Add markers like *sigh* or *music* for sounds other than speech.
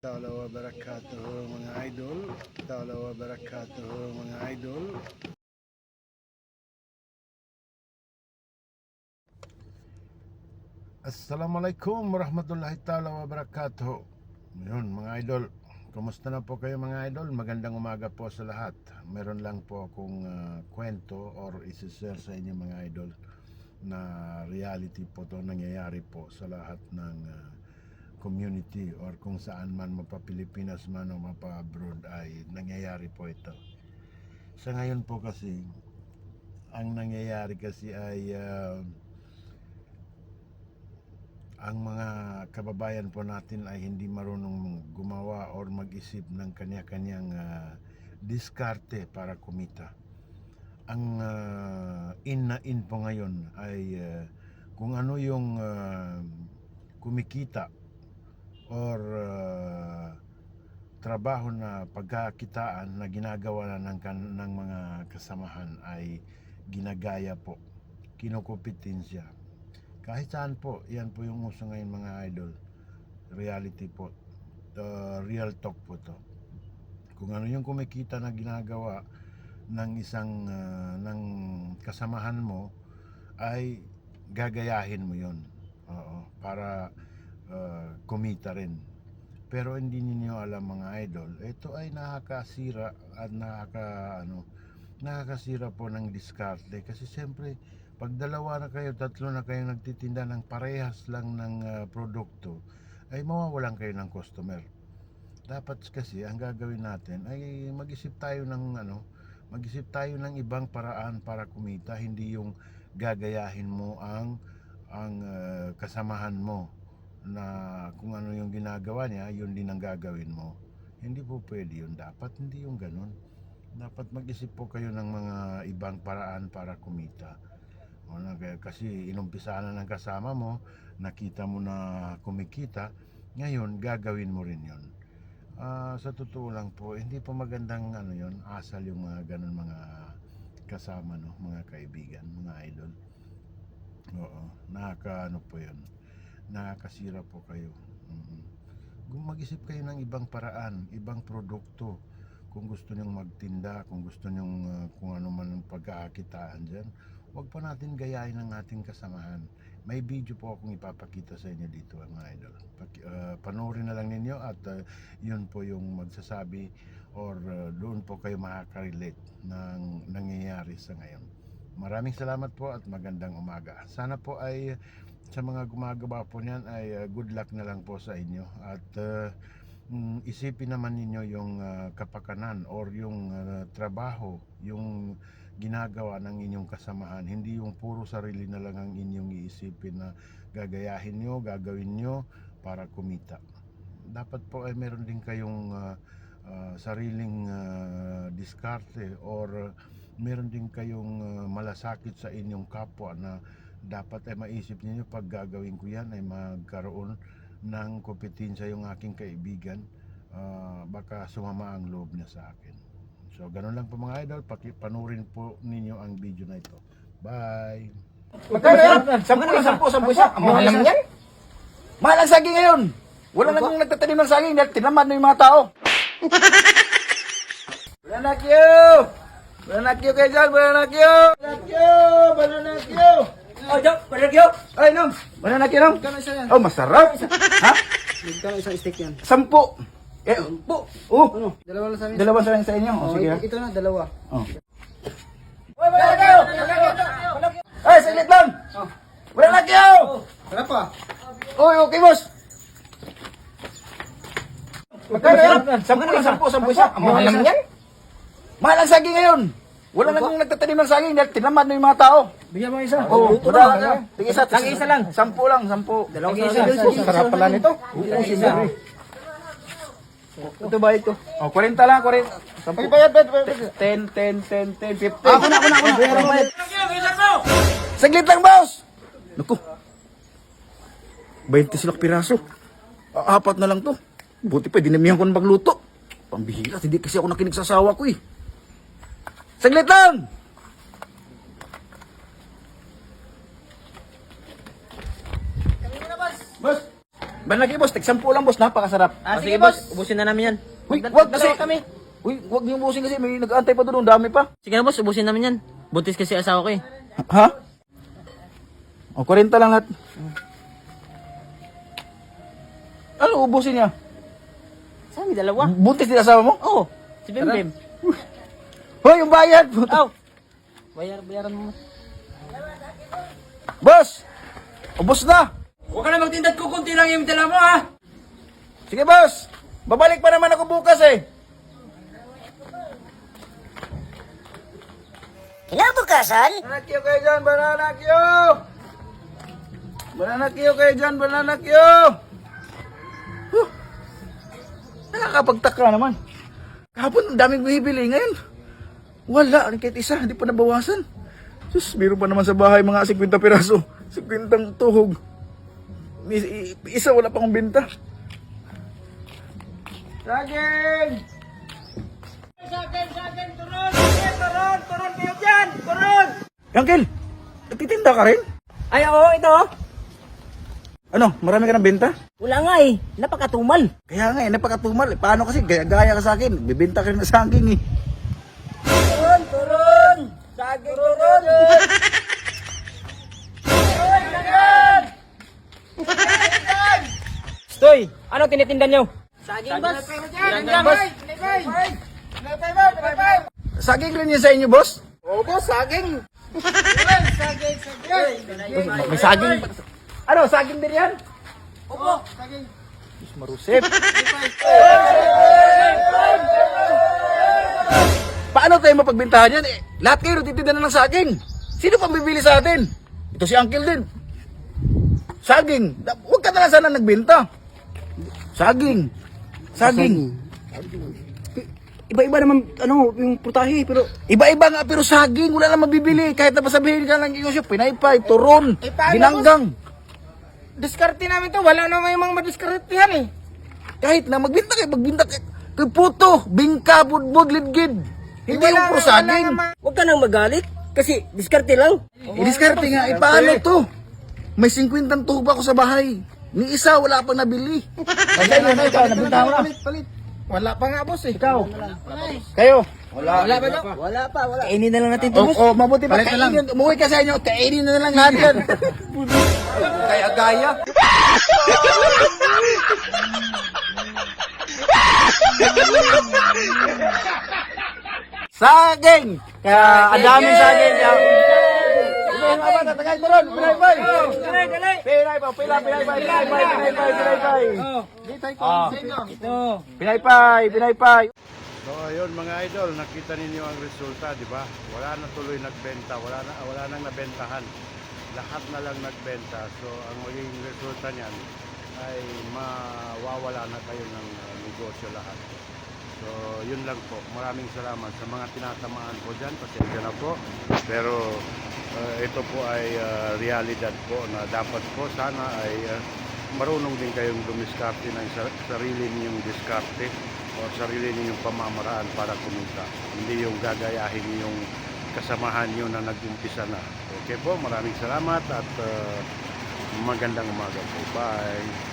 Ta'ala wa barakatuhu mga idol. Ta'ala wa barakatuhu mga idol. Assalamualaikum warahmatullahi ta'ala wa barakatuhu. Yun mga idol. Kumusta na po kayo mga idol? Magandang umaga po sa lahat. Meron lang po akong ah, kwento or isi-share sa inyo mga idol na reality po to nangyayari po sa lahat ng ah, community or kung saan man mapa-Pilipinas man o mapa-abroad ay nangyayari po ito. Sa ngayon po kasi, ang nangyayari kasi ay ah, ang mga kababayan po natin ay hindi marunong gumawa or mag-isip ng kanya-kanyang ah, diskarte para kumita. Ang ah, in na in po ngayon ay ah, kung ano yung ah, kumikita or ah, trabaho na pagkakitaan na ginagawa na ng, ng mga kasamahan ay ginagaya po, kinukupitinsya. Kahit saan po, yan po yung uso ngayon mga idol. Reality po. Uh, real talk po to. Kung ano yung kumikita na ginagawa ng isang ah, ng kasamahan mo ay gagayahin mo yon Oo, para ah, kumita rin. Pero hindi niyo alam mga idol, ito ay nakakasira at nakaka ano, nakakasira po ng diskarte kasi siyempre pag dalawa na kayo, tatlo na kayo nagtitinda ng parehas lang ng ah, produkto, ay mawawalan kayo ng customer. Dapat kasi ang gagawin natin ay mag-isip tayo ng ano, mag-isip tayo ng ibang paraan para kumita, hindi yung gagayahin mo ang ang ah, kasamahan mo na kung ano yung ginagawa niya, yun din ang gagawin mo. Hindi po pwede yun. Dapat hindi yung ganun. Dapat mag-isip po kayo ng mga ibang paraan para kumita. O, kasi inumpisa na ng kasama mo, nakita mo na kumikita, ngayon gagawin mo rin yon. Ah, sa totoo lang po, hindi po magandang ano yon, asal yung mga ganun mga kasama no, mga kaibigan, mga idol. Oo, nakaka ano po yun. Nakakasira po kayo. Mhm. Kung mag-isip kayo ng ibang paraan, ibang produkto, kung gusto nyong magtinda, kung gusto nyong ah, kung ano man ang pagkakakitaan dyan, huwag pa natin gayahin ang ating kasamahan. May video po akong ipapakita sa inyo dito mga idol. Paki, ah, panoorin na lang ninyo at ah, yun po yung magsasabi or ah, doon po kayo makaka-relate ng nangyayari sa ngayon. Maraming salamat po at magandang umaga. Sana po ay sa mga gumagawa po niyan ay ah, good luck na lang po sa inyo at mm, isipin naman ninyo yung ah, kapakanan or yung ah, trabaho, yung ginagawa ng inyong kasamahan. Hindi yung puro sarili na lang ang inyong iisipin na gagayahin nyo, gagawin nyo para kumita. Dapat po ay meron din kayong ah, ah, sariling ah, diskarte or meron din kayong ah, malasakit sa inyong kapwa na dapat ay maisip niyo pag gagawin ko yan ay magkaroon ng kompetensya yung aking kaibigan Ah, baka sumama ang loob niya sa akin so ganun lang po mga idol panurin po ninyo ang video na ito bye Magkano yan? Sampu lang, sampu, sampu isa. Ang mahal naman yan. Mahal ang saging ngayon. Wala nang nagtatanim ng saging dahil tinamad na yung mga tao. Banana Q! Banana Q kayo dyan, Banana Q! Banana Q! Banana Q! Oh, Jok, Banana Q. Ay, nom! Banana Q, nom! Oh, masarap! Ha? Magkano isang stick yan? Sampu! Eh, po! Oh! Ano? Dalawa lang sa amin. Dalawa sa sa inyo. Oh, Oh, sige ito na, dalawa. Oh. Uy, Banana Q! Ay, saglit lang! Banana Q! Wala pa. Uy, okay, boss! Magkano yan? Sampu lang, sampu, sampu isa. Ang mahal naman yan. Mahal ang saging ngayon. Wala nang nagtatanim ng saging dahil tinamad na yung mga tao. Bigyan mo isa. Oo, oh, wala na. Tig isa, Lang isa lang. Sampu lang, sampu. Dalawang isa. Sarap pala nito. Isa. Ito ba ito? Oh, 40 lang, 40. Sampu. bayad, bayad, bayad. 10, 10, 10, 10, 50. Ako na, ako na, ako na. Bayaran bayad. Saglit lang, boss! Naku. 20 silak piraso. Ah, Apat na lang to. Buti pa, dinamihan ko ng magluto. Pambihira, hindi kasi ako nakinig sa asawa ko eh. Saglit lang! Boss! Banagi boss, tig sampu lang boss, napakasarap. Ah, sige boss, ubusin na namin yan. Uy, Dal- wag kasi. dalawa kami. Uy, wag niyo ubusin kasi may nag-aantay pa doon, ang dami pa. Sige na boss, ubusin namin yan. Buntis kasi asawa ko eh. Ha? O, 40 lang lahat. Ano ubusin niya? Sabi dalawa. Buntis din asawa mo? Oo, si Bim Bim. Hoy, yung bayad! Oh, bayar, bayaran mo. Boss! Ubus na! Huwag ka na magtindat ko, kunti lang yung dala mo ha. Sige, boss! Babalik pa naman ako bukas eh. Kinabukasan, Banana Q kayo dyan, banana Q! Banana Q kayo dyan, banana Q! Huh. Nakakapagtaka naman. Kahapon, ang daming bumibili. Ngayon, wala. Kahit isa, hindi pa nabawasan. Sus, meron pa naman sa bahay mga 50 piraso. 50 tuhog. Isa wala pang binta. Saging! Uncle, nagtitinda ka rin? Ay, oo, ito. Ano, marami ka ng benta? Wala nga eh, napakatumal. Kaya nga, eh, napakatumal. Eh, Paano kasi, gaya, gaya ka sa akin. Bibenta ka rin ng saging eh. Turon, turon! Saging turon! Stoy, ano tinitinda nyo? Saging boss. Saging boss. Saging rin yun sa inyo, boss? Opo, saging. May saging. Ano, saging din yan? Opo, saging. Diyos marusip. Paano tayo mapagbentahan yan? Eh, lahat kayo natitinda na ng saging. Sino pang bibili sa atin? Ito si Uncle din. Saging. Huwag ka na lang sana nagbenta. Saging. Saging. Iba-iba naman, ano, yung putahe, pero... Iba-iba nga pero saging. Wala lang mabibili. Kahit na pasabihin ka lang yung pinaypay, turon, Eh, paano, binanggang. Diskarte namin to, wala naman yung mga madiskartehan eh. Kahit na magbinta kayo, magbinta kayo. Kay puto, bingka, budbud, lidgid. Hindi Wala yung puro saging. Huwag ka nang magalit, kasi diskarte lang. I-discarte nga, eh, paano to? May 50 tubo ako sa bahay. Ni isa, wala pang nabili. Kasi yun, ikaw, nabinta mo na. Palit, palit. Wala pa nga, boss eh. Ikaw. Kayo. Wala. Wala pa? Wala pa, wala. Kainin na lang natin O, o, mabuti pa kainin. Umuwi ka sa inyo, kainin na lang yan. *laughs* Kaya gaya. Saging! Kaya, ang daming saging. Kaya, Pinay mga bata, tagay mo ron, pinay pay. Pinay pay, pinay pay, pinay pay, pinay pay, pinay pay, pinay pay. Ah. Pinay pay, pinay pay. So ayun mga idol, nakita ninyo ang resulta, di ba? Wala na tuloy nagbenta, wala na wala nang nabentahan. Lahat na lang nagbenta. So ang magiging resulta niyan ay mawawala na kayo ng uh, negosyo lahat. So yun lang po. Maraming salamat sa mga tinatamaan po dyan. Pasensya na po. Pero uh, ito po ay uh, realidad po na dapat po sana ay uh, marunong din kayong dumiskarte ng sar- sarili ninyong diskarte o sarili ninyong pamamaraan para kumita. Hindi yung gagayahin yung kasamahan nyo na nag-umpisa na. Okay po, maraming salamat at uh, magandang umaga po. Bye!